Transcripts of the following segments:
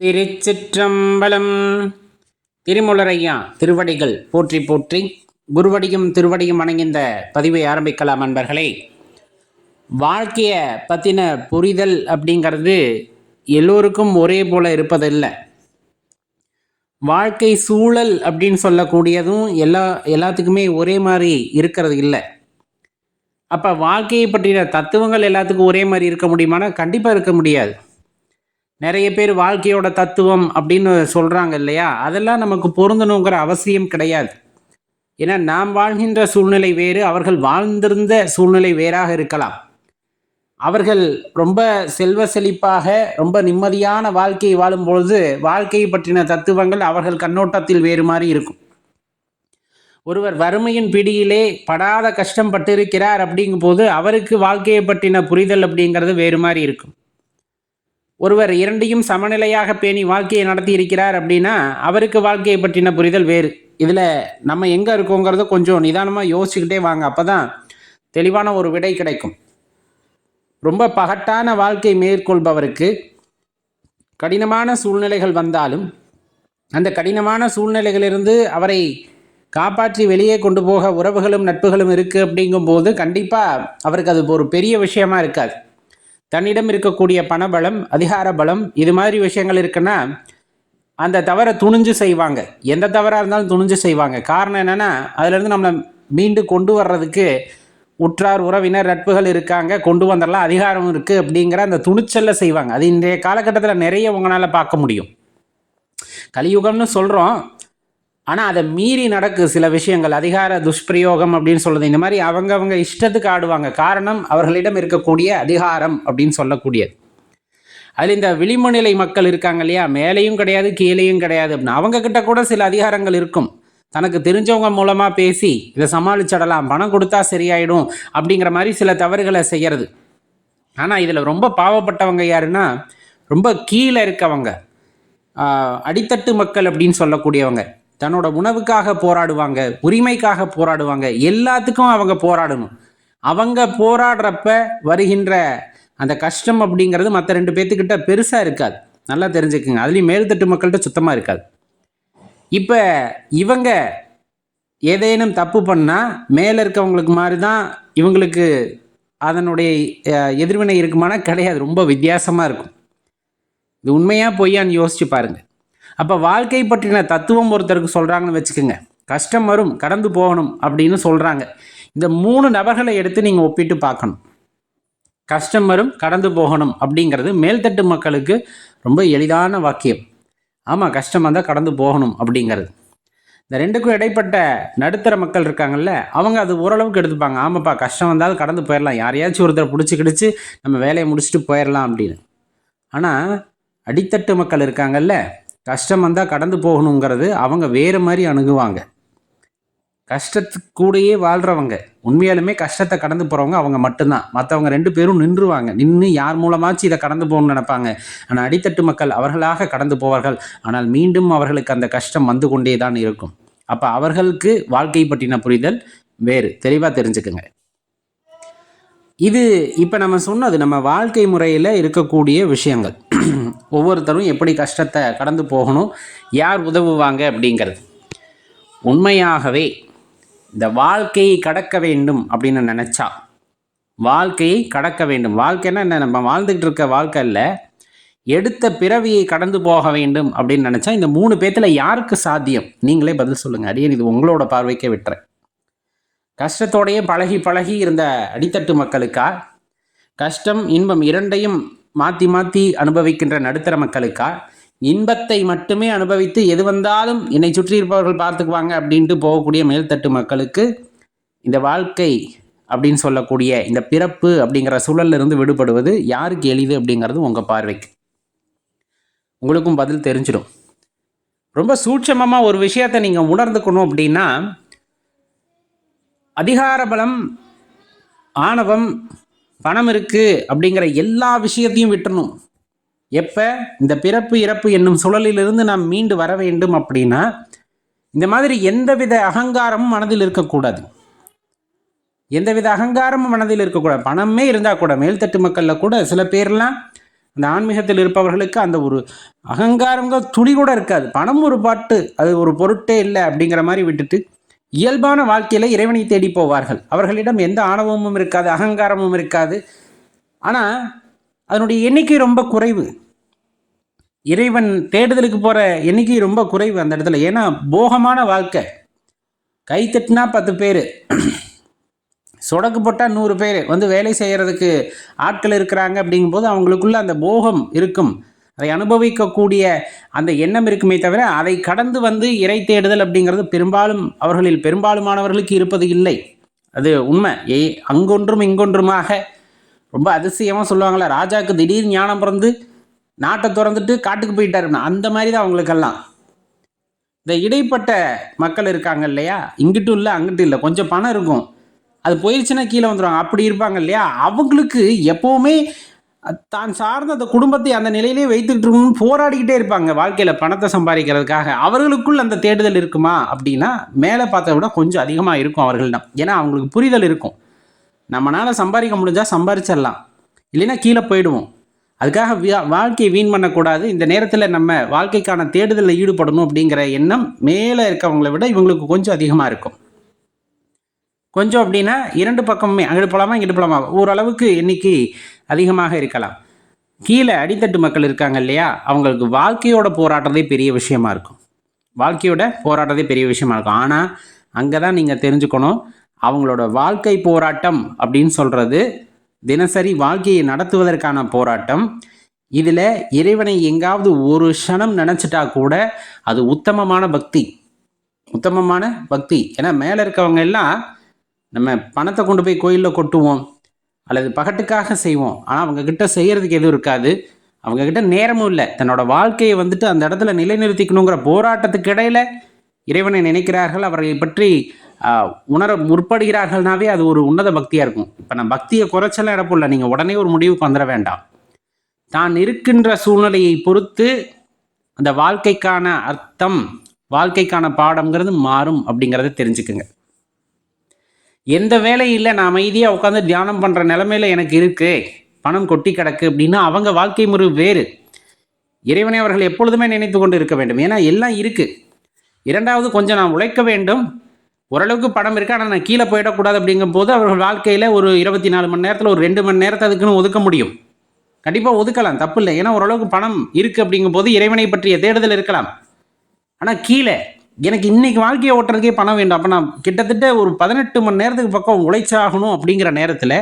திருச்சிற்றம்பலம். திருமுலரையா திருவடிகள் போற்றி போற்றி குருவடியும் திருவடியும் வணங்கிந்த பதிவை ஆரம்பிக்கலாம் அன்பர்களே. வாழ்க்கையை பற்றின புரிதல் அப்படிங்கிறது எல்லோருக்கும் ஒரே போல இருப்பதில்லை. வாழ்க்கை சூழல் அப்படின்னு சொல்லக்கூடியதும் எல்லா எல்லாத்துக்குமே ஒரே மாதிரி இருக்கிறது இல்லை. அப்போ வாழ்க்கையை பற்றின தத்துவங்கள் எல்லாத்துக்கும் ஒரே மாதிரி இருக்க முடியுமானா கண்டிப்பாக இருக்க முடியாது. நிறைய பேர் வாழ்க்கையோட தத்துவம் அப்படின்னு சொல்கிறாங்க இல்லையா? அதெல்லாம் நமக்கு பொருந்தணுங்கிற அவசியம் கிடையாது. ஏன்னா நாம் வாழ்கின்ற சூழ்நிலை வேறு அவர்கள் வாழ்ந்திருந்த சூழ்நிலை வேறாக இருக்கலாம். அவர்கள் ரொம்ப செல்வ செழிப்பாக ரொம்ப நிம்மதியான வாழ்க்கையை வாழும்பொழுது வாழ்க்கையை பற்றின தத்துவங்கள் அவர்கள் கண்ணோட்டத்தில் வேறு மாதிரி இருக்கும். ஒருவர் வறுமையின் பிடியிலே படாத கஷ்டம் பட்டிருக்கிறார் அப்படிங்கும்போது அவருக்கு வாழ்க்கையை பற்றின புரிதல் அப்படிங்கிறது வேறு மாதிரி இருக்கும். ஒருவர் இரண்டையும் சமநிலையாக பேணி வாழ்க்கையை நடத்தி இருக்கிறார் அப்படின்னா அவருக்கு வாழ்க்கையை பற்றின புரிதல் வேறு. இதில் நம்ம எங்கே இருக்கோங்கிறத கொஞ்சம் நிதானமாக யோசிச்சுக்கிட்டே வாங்க. அப்போ தான் தெளிவான ஒரு விடை கிடைக்கும். ரொம்ப பகட்டான வாழ்க்கை மேற்கொள்பவருக்கு கடினமான சூழ்நிலைகள் வந்தாலும் அந்த கடினமான சூழ்நிலைகளிலிருந்து அவரை காப்பாற்றி வெளியே கொண்டு போக உறவுகளும் நட்புகளும் இருக்குது அப்படிங்கும்போது கண்டிப்பாக அவருக்கு அது ஒரு பெரிய விஷயமா இருக்காது. தன்னிடம் இருக்கக்கூடிய பணபலம் அதிகார பலம் இது மாதிரி விஷயங்கள் இருக்குன்னா அந்த தவறை துணிஞ்சு செய்வாங்க. எந்த தவறாக இருந்தாலும் துணிஞ்சு செய்வாங்க. காரணம் என்னென்னா அதுலேருந்து நம்மளை மீண்டு கொண்டு வர்றதுக்கு உற்றார் உறவினர் நட்புகள் இருக்காங்க. கொண்டு வந்துடலாம் அதிகாரம் இருக்குது அப்படிங்கிற அந்த துணிச்சலில் செய்வாங்க. அது இன்றைய காலகட்டத்தில் நிறைய உங்களால் பார்க்க முடியும். கலியுகம்னு சொல்கிறோம் ஆனால் அதை மீறி நடக்கு சில விஷயங்கள். அதிகார துஷ்பிரயோகம் அப்படின்னு சொல்கிறது இந்த மாதிரி அவங்க அவங்க இஷ்டத்துக்கு ஆடுவாங்க. காரணம் அவர்களிடம் இருக்கக்கூடிய அதிகாரம் அப்படின்னு சொல்லக்கூடியது. அதில் இந்த விளிம்புநிலை மக்கள் இருக்காங்க இல்லையா? மேலேயும் கிடையாது கீழேயும் கிடையாது. அப்படின்னு அவங்க கிட்ட கூட சில அதிகாரங்கள் இருக்கும். தனக்கு தெரிஞ்சவங்க மூலமாக பேசி இதை சமாளிச்சிடலாம் பணம் கொடுத்தா சரியாயிடும் அப்படிங்கிற மாதிரி சில தவறுகளை செய்கிறது ஆனால் இதில் ரொம்ப பாவப்பட்டவங்க யாருன்னா ரொம்ப கீழே இருக்கவங்க. அடித்தட்டு மக்கள் அப்படின்னு சொல்லக்கூடியவங்க. தன்னோட உணவுக்காக போராடுவாங்க உரிமைக்காக போராடுவாங்க. எல்லாத்துக்கும் அவங்க போராடணும். அவங்க போராடுறப்ப வருகின்ற அந்த கஷ்டம் அப்படிங்கிறது மற்ற ரெண்டு பேர்த்துக்கிட்ட பெருசாக இருக்காது. நல்லா தெரிஞ்சுக்குங்க. அதுலேயும் மேல்தட்டு மக்கள்கிட்ட சுத்தமாக இருக்காது. இப்போ இவங்க ஏதேனும் தப்பு பண்ணால் மேலே இருக்கவங்களுக்கு மாதிரி தான் இவங்களுக்கு அதனுடைய எதிர்வினை இருக்குமானா கிடையாது. ரொம்ப வித்தியாசமாக இருக்கும். இது உண்மையாக பொய்யான்னு யோசிச்சு பாருங்கள் அப்போ வாழ்க்கை பற்றின தத்துவம் ஒருத்தருக்கு சொல்கிறாங்கன்னு வச்சுக்கோங்க. கஷ்டம் வரும் கடந்து போகணும் அப்படின்னு சொல்கிறாங்க இந்த மூணு நபர்களை எடுத்து நீங்கள் ஒப்பிட்டு பார்க்கணும். கஷ்டம் வரும் கடந்து போகணும் அப்படிங்கிறது மேல்தட்டு மக்களுக்கு ரொம்ப எளிதான வாக்கியம். ஆமாம் கஷ்டம் வந்தால் கடந்து போகணும் அப்படிங்கிறது. இந்த ரெண்டுக்கும் இடைப்பட்ட நடுத்தர மக்கள் இருக்காங்கல்ல அவங்க அது ஓரளவுக்கு எடுத்துப்பாங்க. ஆமாப்பா கஷ்டம் வந்தாலும் கடந்து போயிடலாம். யாரையாச்சும் ஒருத்தரை பிடிச்சி கிடிச்சு நம்ம வேலையை முடிச்சுட்டு போயிடலாம் அப்படின்னு. ஆனால் அடித்தட்டு மக்கள் இருக்காங்கல்ல கஷ்டம் வந்தால் கடந்து போகணுங்கிறது அவங்க வேறு மாதிரி அணுகுவாங்க. கஷ்டத்துக்கு கூடயே வாழ்கிறவங்க உண்மையாலுமே கஷ்டத்தை கடந்து போகிறவங்க அவங்க மட்டும்தான். மற்றவங்க ரெண்டு பேரும் நின்றுவாங்க. நின்று யார் மூலமாச்சும் இதை கடந்து போகணும்னு நினைப்பாங்க. ஆனால் அடித்தட்டு மக்கள் அவர்களாக கடந்து போவார்கள். ஆனால் மீண்டும் அவர்களுக்கு அந்த கஷ்டம் வந்து கொண்டே தான் இருக்கும். அப்போ அவர்களுக்கு வாழ்க்கை பற்றின புரிதல் வேறு. தெளிவாக தெரிஞ்சுக்குங்க. இது இப்போ நம்ம சொன்னது நம்ம வாழ்க்கை முறையில் இருக்கக்கூடிய விஷயங்கள். ஒவ்வொருத்தரும் எப்படி கஷ்டத்தை கடந்து போகணும் யார் உதவுவாங்க அப்படிங்கிறது. உண்மையாகவே இந்த வாழ்க்கையை கடக்க வேண்டும் அப்படின்னு நினச்சா வாழ்க்கையை கடக்க வேண்டும். வாழ்க்கைன்னா என்ன? நம்ம வாழ்ந்துக்கிட்டு இருக்க வாழ்க்கை இல்லை எடுத்த பிறவியை கடந்து போக வேண்டும் அப்படின்னு நினச்சா இந்த மூணு பேத்தில் யாருக்கு சாத்தியம்? நீங்களே பதில் சொல்லுங்கள் அரியன் இது உங்களோட பார்வைக்கே விட்டுறேன். கஷ்டத்தோடையே பழகி பழகி இருந்த அடித்தட்டு மக்களுக்கா? கஷ்டம் இன்பம் இரண்டையும் மாற்றி மாற்றி அனுபவிக்கின்ற நடுத்தர மக்களுக்கா? இன்பத்தை மட்டுமே அனுபவித்து எது வந்தாலும் என்னை சுற்றி இருப்பவர்கள் பார்த்துக்குவாங்க அப்படின்ட்டு போகக்கூடிய மேல்தட்டு மக்களுக்கு இந்த வாழ்க்கை அப்படின்னு சொல்லக்கூடிய இந்த பிறப்பு அப்படிங்கிற சூழல்லிருந்து விடுபடுவது யாருக்கு எளிது அப்படிங்கிறது உங்கள் பார்வைக்கு. உங்களுக்கும் பதில் தெரிஞ்சிடும். ரொம்ப சூட்சமமாக ஒரு விஷயத்தை நீங்கள் உணர்ந்துக்கணும் அப்படின்னா அதிகார பலம் ஆணவம் பணம் இருக்குது அப்படிங்கிற எல்லா விஷயத்தையும் விட்டுறணும். எப்போ? இந்த பிறப்பு இறப்பு என்னும் சுழலிலிருந்து நாம் மீண்டு வர வேண்டும் அப்படின்னா இந்த மாதிரி எந்தவித அகங்காரமும் மனதில் இருக்கக்கூடாது. எந்தவித அகங்காரமும் மனதில் இருக்கக்கூடாது. பணமே இருந்தால் கூட மேல்தட்டு மக்களில் கூட சில பேர்லாம் அந்த ஆன்மீகத்தில் இருப்பவர்களுக்கு அந்த ஒரு அகங்காரங்கள் துளி கூட இருக்காது. பணம் ஒரு பாட்டு அது ஒரு பொருட்டே இல்லை அப்படிங்கிற மாதிரி விட்டுட்டு இயல்பான வாழ்க்கையில் இறைவனை தேடி போவார்கள். அவர்களிடம் எந்த ஆணவமும் இருக்காது அகங்காரமும் இருக்காது. ஆனால் அதனுடைய எண்ணிக்கை ரொம்ப குறைவு. இறைவன் தேடுதலுக்கு போகிற எண்ணிக்கை ரொம்ப குறைவு அந்த இடத்துல. ஏன்னா போகமான வாழ்க்கை. கை தட்டினா பத்து பேர். சொடக்கு போட்டால் நூறு பேர். வந்து வேலை செய்கிறதுக்கு ஆட்கள் இருக்கிறாங்க அப்படிங்கும்போது அவங்களுக்குள்ள அந்த போகம் இருக்கும். அதை அனுபவிக்கக்கூடிய அந்த எண்ணம் இருக்குமே தவிர அதை கடந்து வந்து இறை தேடுதல் அப்படிங்கிறது பெரும்பாலும் அவர்களில் பெரும்பாலுமானவர்களுக்கு இருப்பது இல்லை. அது உண்மை. ஏ அங்கொன்றும் இங்கொன்றுமாக ரொம்ப அதிசயமாக சொல்லுவாங்களே ராஜாவுக்கு திடீர் ஞானம் பிறந்து நாட்டை திறந்துட்டு காட்டுக்கு போயிட்டாருன்னா அந்த மாதிரி தான் அவங்களுக்கெல்லாம். இந்த இடைப்பட்ட மக்கள் இருக்காங்க இல்லையா? இங்கிட்டும் இல்லை அங்கிட்டும் இல்லை. கொஞ்சம் பணம் இருக்கும். அது போயிடுச்சுன்னா கீழே வந்துடுவாங்க அப்படி இருப்பாங்க இல்லையா? அவங்களுக்கு எப்போவுமே தான் சார்ந்த அந்த குடும்பத்தை அந்த நிலையிலே வைத்துக்கிட்டு இருக்கணும்னு போராடிக்கிட்டே இருப்பாங்க வாழ்க்கையில் பணத்தை சம்பாதிக்கிறதுக்காக. அவர்களுக்குள் அந்த தேடுதல் இருக்குமா அப்படின்னா மேலே பார்த்தத விட கொஞ்சம் அதிகமாக இருக்கும் அவர்களிடம் ஏன்னா அவங்களுக்கு புரிதல் இருக்கும். நம்மளால் சம்பாதிக்க முடிஞ்சால் சம்பாரிச்சிடலாம். இல்லைன்னா கீழே போயிடுவோம். அதுக்காக வாழ்க்கையை வீண் பண்ணக்கூடாது. இந்த நேரத்தில் நம்ம வாழ்க்கைக்கான தேடுதலில் ஈடுபடணும் அப்படிங்கிற எண்ணம் மேலே இருக்கவங்களை விட இவங்களுக்கு கொஞ்சம் அதிகமாக இருக்கும். கொஞ்சம் அப்படின்னா இரண்டு பக்கமுமே அங்கிட்டு போகலாமா இங்கிட்டு போகலாமா ஓரளவுக்கு இன்றைக்கி அதிகமாக இருக்கலாம். கீழே அடித்தட்டு மக்கள் இருக்காங்க இல்லையா? அவங்களுக்கு வாழ்க்கையோட போராட்டதே பெரிய விஷயமா இருக்கும். வாழ்க்கையோட போராட்டதே பெரிய விஷயமா இருக்கும். ஆனால் அங்கே தான் நீங்கள் தெரிஞ்சுக்கணும் அவங்களோட வாழ்க்கை போராட்டம் அப்படின்னு சொல்கிறது தினசரி வாழ்க்கையை நடத்துவதற்கான போராட்டம். இதில் இறைவனை எங்காவது ஒரு க்ஷணம் நினச்சிட்டா கூட அது உத்தமமான பக்தி. உத்தமமான பக்தி. ஏன்னா மேலே இருக்கவங்க எல்லாம் நம்ம பணத்தை கொண்டு போய் கோயிலில் கொட்டுவோம். அல்லது பகட்டுக்காக செய்வோம். ஆனால் அவங்கக்கிட்ட செய்கிறதுக்கு எதுவும் இருக்காது. அவங்கக்கிட்ட நேரமும் இல்லை. தன்னோட வாழ்க்கையை வந்துட்டு அந்த இடத்துல நிலைநிறுத்திக்கணுங்கிற போராட்டத்துக்கு இடையில இறைவனை நினைக்கிறார்கள். அவர்களை பற்றி உணர முற்படுகிறார்கள்னாவே அது ஒரு உன்னத பக்தியாக இருக்கும். இப்போ நான் பக்தியை குறைச்சலாம் இடப்பில்ல நீங்கள் உடனே ஒரு முடிவுக்கு வந்துட வேண்டாம். தான் இருக்கின்ற சூழ்நிலையை பொறுத்து அந்த வாழ்க்கைக்கான அர்த்தம் வாழ்க்கைக்கான பாடம்ங்கிறது மாறும் அப்படிங்கிறத தெரிஞ்சுக்குங்க. எந்த வேலையும் இல்லை நான் அமைதியாக உட்காந்து தியானம் பண்ணுற நிலமையில எனக்கு இருக்கு. பணம் கொட்டி கிடக்கு அப்படின்னா அவங்க வாழ்க்கை முறை வேறு. இறைவனை அவர்கள் எப்பொழுதுமே நினைத்து கொண்டு இருக்க வேண்டும். ஏன்னா எல்லாம் இருக்குது இரண்டாவது கொஞ்சம் நான் உழைக்க வேண்டும். ஓரளவுக்கு பணம் இருக்குது ஆனால் நான் கீழே போயிடக்கூடாது அப்படிங்கும் போது அவர்கள் வாழ்க்கையில் ஒரு இருபத்தி நாலு மணி நேரத்தில் ஒரு ரெண்டு மணி நேரத்தை அதுக்குன்னு ஒதுக்க முடியும். கண்டிப்பாக ஒதுக்கலாம் தப்பு இல்லை. ஏன்னா ஓரளவுக்கு பணம் இருக்குது அப்படிங்கும் போது இறைவனை பற்றிய தேடுதல் இருக்கலாம். ஆனால் கீழே எனக்கு இன்றைக்கி வாழ்க்கையை ஓட்டுறதுக்கே பணம் வேண்டும். அப்போ நான் கிட்டத்தட்ட ஒரு பதினெட்டு மணி நேரத்துக்கு பக்கம் உழைச்சாகணும் அப்படிங்கிற நேரத்தில்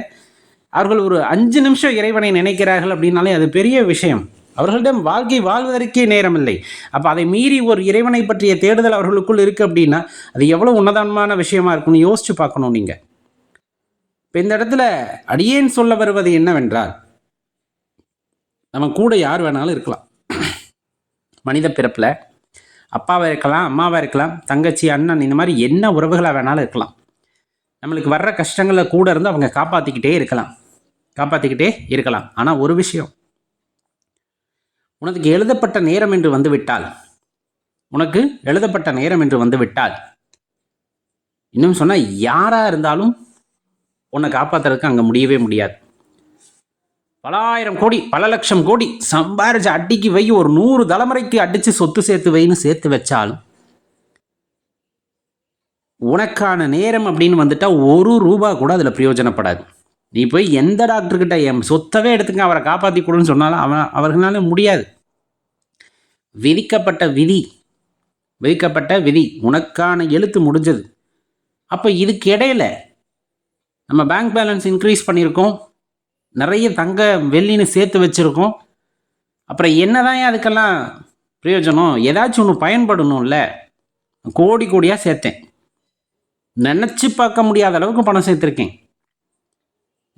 அவர்கள் ஒரு அஞ்சு நிமிஷம் இறைவனை நினைக்கிறார்கள் அப்படின்னாலே அது பெரிய விஷயம். அவர்களிடம் வாழ்க்கை வாழ்வதற்கே நேரம் இல்லை அப்போ அதை மீறி ஒரு இறைவனை பற்றிய தேடுதல் அவர்களுக்குள் இருக்குது அப்படின்னா அது எவ்வளோ உன்னதமான விஷயமா இருக்கும்னு யோசிச்சு பார்க்கணும் நீங்கள் இப்போ இந்த இடத்துல அடியேன் சொல்ல வருவது என்னவென்றால் நம்ம கூட யார் வேணாலும் இருக்கலாம். மனித பிறப்பில் அப்பாவாக இருக்கலாம் அம்மாவாக இருக்கலாம் தங்கச்சி அண்ணன் இந்த மாதிரி என்ன உறவுகளாக வேணாலும் இருக்கலாம். நம்மளுக்கு வர்ற கஷ்டங்களை கூட இருந்து அவங்க காப்பாற்றிக்கிட்டே இருக்கலாம். காப்பாற்றிக்கிட்டே இருக்கலாம். ஆனால் ஒரு விஷயம் உனக்கு எழுதப்பட்ட நேரம் என்று வந்துவிட்டால் உனக்கு எழுதப்பட்ட நேரம் என்று வந்துவிட்டால் இன்னும் சொன்னால் யாராக இருந்தாலும் உன்னை காப்பாற்றுறதுக்கு அங்கே முடியவே முடியாது. பலாயிரம் கோடி பல லட்சம் கோடி சம்பாரிச்சு அடிக்கு வை ஒரு நூறு தலைமுறைக்கு அடித்து சொத்து சேர்த்து வைன்னு சேர்த்து வச்சாலும் உனக்கான நேரம் அப்படின்னு வந்துட்டால் ஒரு ரூபா கூட அதில் பிரயோஜனப்படாது. நீ போய் எந்த டாக்டர்கிட்ட என் சொத்தவே எடுத்துங்க அவரை காப்பாற்றி கொடுன்னு சொன்னாலும் அவன் அவர்களால முடியாது. விதிக்கப்பட்ட விதி விதிக்கப்பட்ட விதி உனக்கான எழுத்து முடிஞ்சது. அப்போ இதுக்கு இடையில நம்ம பேங்க் பேலன்ஸ் இன்க்ரீஸ் பண்ணியிருக்கோம். நிறைய தங்க வெள்ளின்னு சேர்த்து வச்சுருக்கோம். அப்புறம் என்னதான் அதுக்கெல்லாம் பிரயோஜனம்? ஏதாச்சும் ஒன்று பயன்படணும்ல. கோடி கோடியாக சேர்த்தேன். நினச்சி பார்க்க முடியாத அளவுக்கு பணம் சேர்த்துருக்கேன்.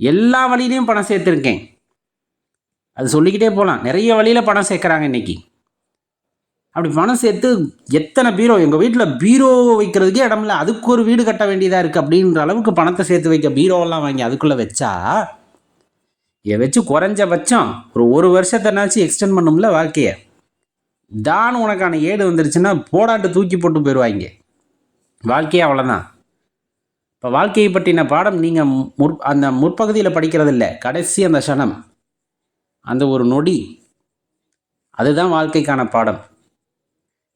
எல்லா வழியிலையும் பணம் சேர்த்துருக்கேன். அது சொல்லிக்கிட்டே போகலாம் நிறைய வழியில் பணம் சேர்க்குறாங்க இன்றைக்கி அப்படி பணம் சேர்த்து எத்தனை பீரோ? எங்கள் வீட்டில் பீரோ வைக்கிறதுக்கே இடம் இல்லை அதுக்கு ஒரு வீடு கட்ட வேண்டியதாக இருக்குது அப்படின்ற அளவுக்கு பணத்தை சேர்த்து வைக்க பீரோவெல்லாம் வாங்கி அதுக்குள்ளே வச்சா இதை வச்சு குறைஞ்சபட்சம் ஒரு ஒரு வருஷத்தைனாச்சும் எக்ஸ்டெண்ட் பண்ணும்ல வாழ்க்கையை. தான் உனக்கான ஏடு வந்துருச்சுன்னா போடாட்டு தூக்கி போட்டு போயிடுவாங்க வாழ்க்கையே அவ்வளோதான் இப்போ வாழ்க்கையை பற்றின பாடம் நீங்கள் முற் அந்த முற்பகுதியில் படிக்கிறதில்ல. கடைசி அந்த க்ஷணம். அந்த ஒரு நொடி. அதுதான் வாழ்க்கைக்கான பாடம்.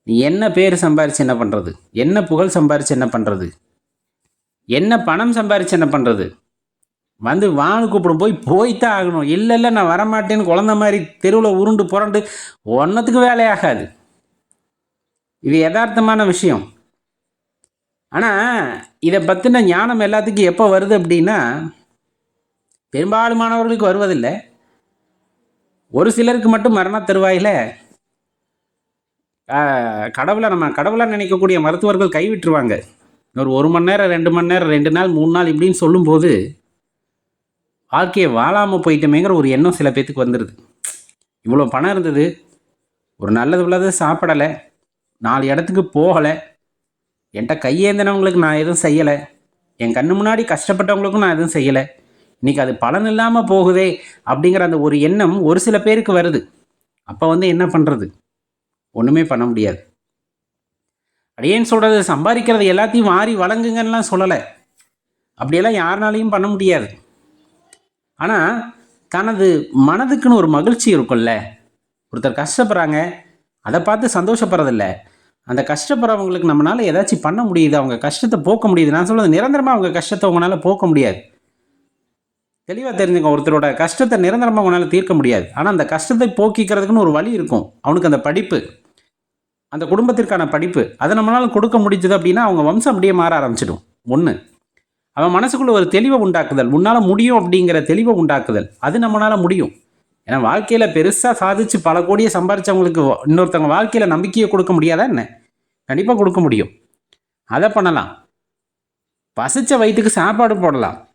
நீ என்ன பேர் சம்பாரிச்சு என்ன பண்ணுறது என்ன புகழ் சம்பாரிச்சு என்ன பண்ணுறது என்ன பணம் சம்பாரிச்சு என்ன பண்ணுறது வந்து வானு கூப்பிடும் போய் போய்த்தான் ஆகணும். இல்லை இல்லை நான் வரமாட்டேன்னு குழந்த மாதிரி தெருவில் உருண்டு புரண்டு ஒன்றத்துக்கு வேலையாகாது இது யதார்த்தமான விஷயம். ஆனால் இதை பற்றின ஞானம் எல்லாத்துக்கும் எப்போ வருது அப்படின்னா பெரும்பாலுமானவர்களுக்கு வருவதில்லை. ஒரு சிலருக்கு மட்டும் மரண தருவாயில் கடவுளை நம்ம கடவுளாக நினைக்கக்கூடிய மருத்துவர்கள் கைவிட்டுருவாங்க. ஒரு ஒரு மணி நேரம் ரெண்டு மணி நேரம் ரெண்டு நாள் மூணு நாள் இப்படின்னு சொல்லும்போது வாழ்க்கையை வாழாமல் போயிட்டோமேங்கிற ஒரு எண்ணம் சில பேர்த்துக்கு வந்துடுது இவ்வளோ பணம் இருந்தது. ஒரு நல்லது உள்ளது சாப்பிடலை. நாலு இடத்துக்கு போகலை. என்கிட்ட கையேந்தினவங்களுக்கு நான் எதுவும் செய்யலை. என் கண்ணு முன்னாடி கஷ்டப்பட்டவங்களுக்கும் நான் எதுவும் செய்யலை. இன்றைக்கி அது பலன் இல்லாமல் போகுதே அப்படிங்கிற அந்த ஒரு எண்ணம் ஒரு சில பேருக்கு வருது. அப்போ வந்து என்ன பண்ணுறது ஒன்றுமே பண்ண முடியாது. அடியேன்னு சொல்கிறது சம்பாதிக்கிறது எல்லாத்தையும் மாறி வழங்குங்கன்னெலாம் சொல்லலை. அப்படியெல்லாம் யாருனாலையும் பண்ண முடியாது. ஆனால் தனது மனதுக்குன்னு ஒரு மகிழ்ச்சி இருக்கும்ல. ஒருத்தர் கஷ்டப்படுறாங்க அதை பார்த்து சந்தோஷப்படுறதில்ல. அந்த கஷ்டப்படுறவங்களுக்கு நம்மளால் ஏதாச்சும் பண்ண முடியுது? அவங்க கஷ்டத்தை போக்க முடியுது. நான் சொல்கிறது நிரந்தரமாக அவங்க கஷ்டத்தை உங்களால் போக்க முடியாது. தெளிவாக தெரிஞ்சுங்க ஒருத்தரோட கஷ்டத்தை நிரந்தரமாக உங்களால் தீர்க்க முடியாது. ஆனால் அந்த கஷ்டத்தை போக்கிக்கிறதுக்குன்னு ஒரு வழி இருக்கும். அவனுக்கு அந்த படிப்பு அந்த குடும்பத்திற்கான படிப்பு அதை நம்மளால் கொடுக்க முடிஞ்சது அப்படின்னா அவங்க வம்சம் அப்படியே மாற ஆரம்பிச்சிடும். ஒன்று அவன் மனசுக்குள்ள ஒரு தெளிவை உண்டாக்குதல். உன்னால் முடியும் அப்படிங்கிற தெளிவை உண்டாக்குதல். அது நம்மளால் முடியும். ஏன்னா வாழ்க்கையில் பெருசாக சாதிச்சு பல கோடியை சம்பாரித்தவங்களுக்கு இன்னொருத்தவங்க வாழ்க்கையில் நம்பிக்கையை கொடுக்க முடியாதா என்ன? கண்டிப்பாக கொடுக்க முடியும். அதை பண்ணலாம். பசிச்ச வயிற்றுக்கு சாப்பாடு போடலாம்.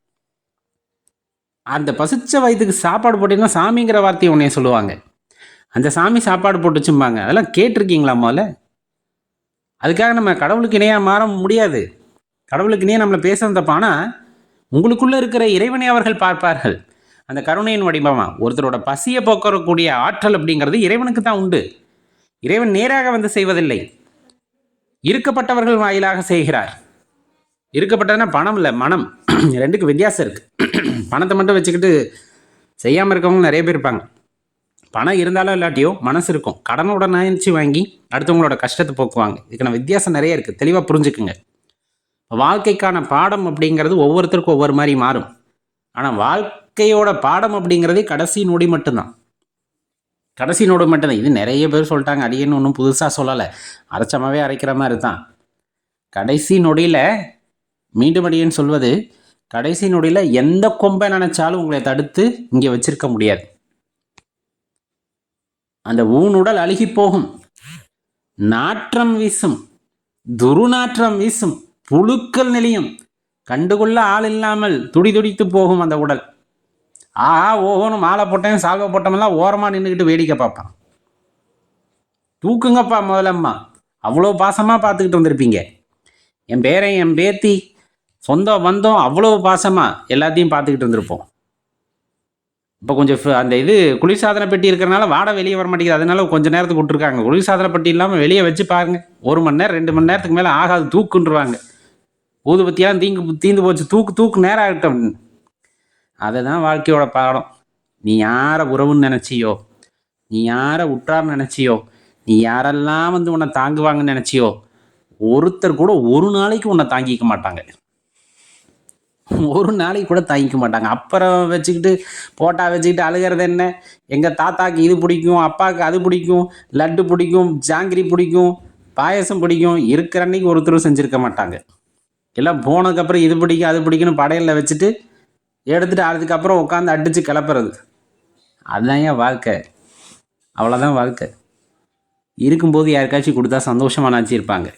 அந்த பசிச்ச வயிற்றுக்கு சாப்பாடு போட்டிங்கன்னா சாமிங்கிற வார்த்தையை உன்னைய சொல்லுவாங்க. அந்த சாமி சாப்பாடு போட்டு வச்சும்பாங்க அதெல்லாம் கேட்டிருக்கீங்களா முதல்ல? அதுக்காக நம்ம கடவுளுக்கு இணையாக மாற முடியாது. கடவுளுக்கு இணையாக நம்மளை பேசுறது தப்பானா உங்களுக்குள்ளே இருக்கிற இறைவனை அவர்கள் பார்ப்பார்கள். அந்த கருணையின் வடிவமாக ஒருத்தரோட பசியை போக்கக்கூடிய ஆற்றல் அப்படிங்கிறது இறைவனுக்கு தான் உண்டு. இறைவன் நேராக வந்து செய்வதில்லை. இருக்கப்பட்டவர்கள் வாயிலாக செய்கிறார். இருக்கப்பட்டதுன்னா பணம் இல்லை மனம். ரெண்டுக்கு வித்தியாசம் இருக்குது பணத்தை மட்டும் வச்சுக்கிட்டு செய்யாமல் இருக்கவங்க நிறைய பேர் இருப்பாங்க. பணம் இருந்தாலும் இல்லாட்டியோ மனசு இருக்கும். கடனோட நினைச்சு வாங்கி அடுத்தவங்களோட கஷ்டத்தை போக்குவாங்க. இதுக்கான வித்தியாசம் நிறைய இருக்குது தெளிவாக புரிஞ்சுக்குங்க. வாழ்க்கைக்கான பாடம் அப்படிங்கிறது ஒவ்வொருத்தருக்கும் ஒவ்வொரு மாதிரி மாறும். ஆனால் வாழ்க்கையோட பாடம் அப்படிங்கிறதே கடைசி நொடி மட்டும்தான். கடைசி நொடி மட்டும்தான். இது நிறைய பேர் சொல்லிட்டாங்க. அடியன்னு ஒன்றும் புதுசாக சொல்லலை. அரைச்சமாகவே அரைக்கிற மாதிரி தான் கடைசி நொடியில் மீண்டும் அடியன்னு சொல்வது கடைசி நொடியில் எந்த கொம்பை நினச்சாலும் உங்களை தடுத்து இங்கே வச்சிருக்க முடியாது. அந்த ஊனுடல் அழுகி போகும். நாற்றம் வீசும். துருநாற்றம் வீசும். புழுக்கள் நிலையும் கண்டுகொள்ள ஆள் இல்லாமல் துடி துடித்து போகும் அந்த உடல். ஆ ஓஹோன்னு மாலை போட்டேன் சால்வை போட்டோமெல்லாம் ஓரமாக நின்றுக்கிட்டு வேடிக்கை பார்ப்பான். தூக்குங்கப்பா முதலம்மா அவ்வளோ பாசமாக பார்த்துக்கிட்டு வந்திருப்பீங்க. என் பேரை என் பேத்தி சொந்தம் வந்தோம் அவ்வளோ பாசமாக எல்லாத்தையும் பார்த்துக்கிட்டு இருந்திருப்போம் இப்போ கொஞ்சம் அந்த இது குளிர்சாதன பெட்டி இருக்கிறனால வாடை வெளியே வர மாட்டேங்குது. அதனால கொஞ்சம் நேரத்துக்கு விட்டுருக்காங்க. குளிர்சாதன பெட்டி இல்லாமல் வெளியே வச்சு பாருங்கள் ஒரு மணி நேரம் ரெண்டு மணி நேரத்துக்கு மேலே ஆகாது தூக்குன்றுவாங்க. ஊதுபத்தியெல்லாம் தீங்கு தீந்து போச்சு தூக்கு தூக்கு நேரம் ஆகட்டும் அதை தான் வாழ்க்கையோட பாடம். நீ யாரை உறவுன்னு நினச்சியோ நீ யாரை உற்றார் நினச்சியோ நீ யாரெல்லாம் வந்து உன்னை தாங்குவாங்கன்னு நினச்சியோ ஒருத்தர் கூட ஒரு நாளைக்கு உன்னை தாங்கிக்க மாட்டாங்க. ஒரு நாளைக்கு கூட தாங்கிக்க மாட்டாங்க. அப்புறம் வச்சுக்கிட்டு போட்டா வச்சுக்கிட்டு அழுகிறது என்ன? எங்கள் தாத்தாக்கு இது பிடிக்கும் அப்பாவுக்கு அது பிடிக்கும் லட்டு பிடிக்கும் ஜாங்கிரி பிடிக்கும் பாயசம் பிடிக்கும் இருக்கிற அன்னைக்கு ஒருத்தரும் செஞ்சுருக்க மாட்டாங்க. எல்லாம் போனதுக்கப்புறம் இது பிடிக்கும் அது பிடிக்குன்னு படையலில் வச்சுட்டு எடுத்துகிட்டு அதுக்கப்புறம் உட்காந்து அடித்து கிளப்புறது. அதுதான் ஏன் வாழ்க்கை. அவ்வளோதான் வாழ்க்கை. இருக்கும்போது யாருக்காச்சும் கொடுத்தா சந்தோஷமானாச்சும் இருப்பாங்க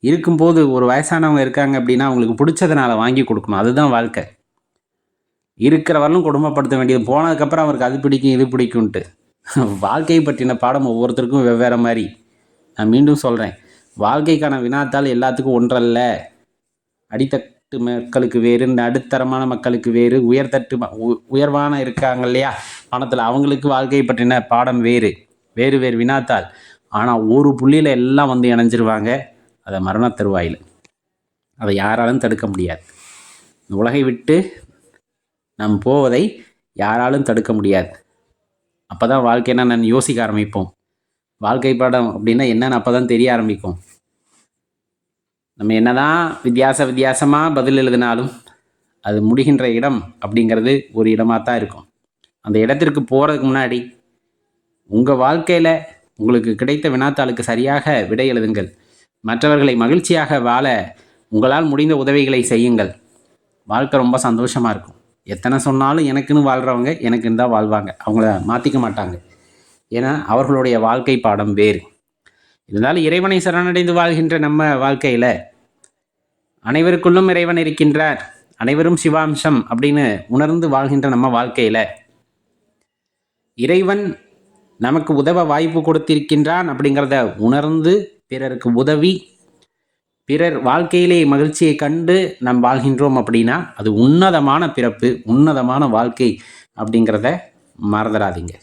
இருக்கும்போது ஒரு வயசானவங்க இருக்காங்க அப்படின்னா அவங்களுக்கு பிடிச்சதுனால வாங்கி கொடுக்கணும். அதுதான் வாழ்க்கை. இருக்கிற வரலும் குடும்பப்படுத்த வேண்டியது. போனதுக்கப்புறம் அவருக்கு அது பிடிக்கும் இது பிடிக்கும்ன்ட்டு. வாழ்க்கையை பற்றின பாடம் ஒவ்வொருத்தருக்கும் வெவ்வேறு மாதிரி. நான் மீண்டும் சொல்கிறேன் வாழ்க்கைக்கான வினாத்தால் எல்லாத்துக்கும் ஒன்றல்ல. அடித்தட்டு மக்களுக்கு வேறு நடுத்தரமான மக்களுக்கு வேறு உயர்தட்டு உயர்வான இருக்காங்க இல்லையா? பணத்தில் அவங்களுக்கு வாழ்க்கை பற்றின பாடம் வேறு வேறு வேறு வினாத்தால் ஆனால் ஒரு புள்ளியில் எல்லாம் வந்து இணைஞ்சிருவாங்க அதை மரண தருவாயில். அதை யாராலும் தடுக்க முடியாது. இந்த உலகை விட்டு நம் போவதை யாராலும் தடுக்க முடியாது. அப்போ தான் வாழ்க்கைன்னா நான் யோசிக்க ஆரம்பிப்போம். வாழ்க்கை பாடம் அப்படின்னா என்னென்னு அப்போ தான் தெரிய ஆரம்பிக்கும். நம்ம என்னதான் வித்தியாச வித்தியாசமாக பதில் எழுதினாலும் அது முடிகின்ற இடம் அப்படிங்கிறது ஒரு இடமாக தான் இருக்கும். அந்த இடத்திற்கு போகிறதுக்கு முன்னாடி உங்கள் வாழ்க்கையில் உங்களுக்கு கிடைத்த வினாத்தாளுக்கு சரியாக விடை எழுதுங்கள். மற்றவர்களை மகிழ்ச்சியாக வாழ உங்களால் முடிந்த உதவிகளை செய்யுங்கள். வாழ்க்கை ரொம்ப சந்தோஷமாக இருக்கும். எத்தனை சொன்னாலும் எனக்குன்னு வாழ்கிறவங்க எனக்குன்னு தான் வாழ்வாங்க. அவங்கள மாற்றிக்க மாட்டாங்க. ஏன்னா அவர்களுடைய வாழ்க்கை பாடம் வேறு. இருந்தாலும் இறைவனை சரணடைந்து வாழ்கின்ற நம்ம வாழ்க்கையில் அனைவருக்குள்ளும் இறைவன் இருக்கின்றார். அனைவரும் சிவாம்சம் அப்படின்னு உணர்ந்து வாழ்கின்ற நம்ம வாழ்க்கையில் இறைவன் நமக்கு உதவ வாய்ப்பு கொடுத்திருக்கின்றான் அப்படிங்கிறத உணர்ந்து பிறருக்கு உதவி பிறர் வாழ்க்கையிலே மகிழ்ச்சியை கண்டு நாம் வாழ்கின்றோம் அப்படின்னா அது உன்னதமான பிறப்பு உன்னதமான வாழ்க்கை அப்படிங்கிறத மறந்துடாதீங்க.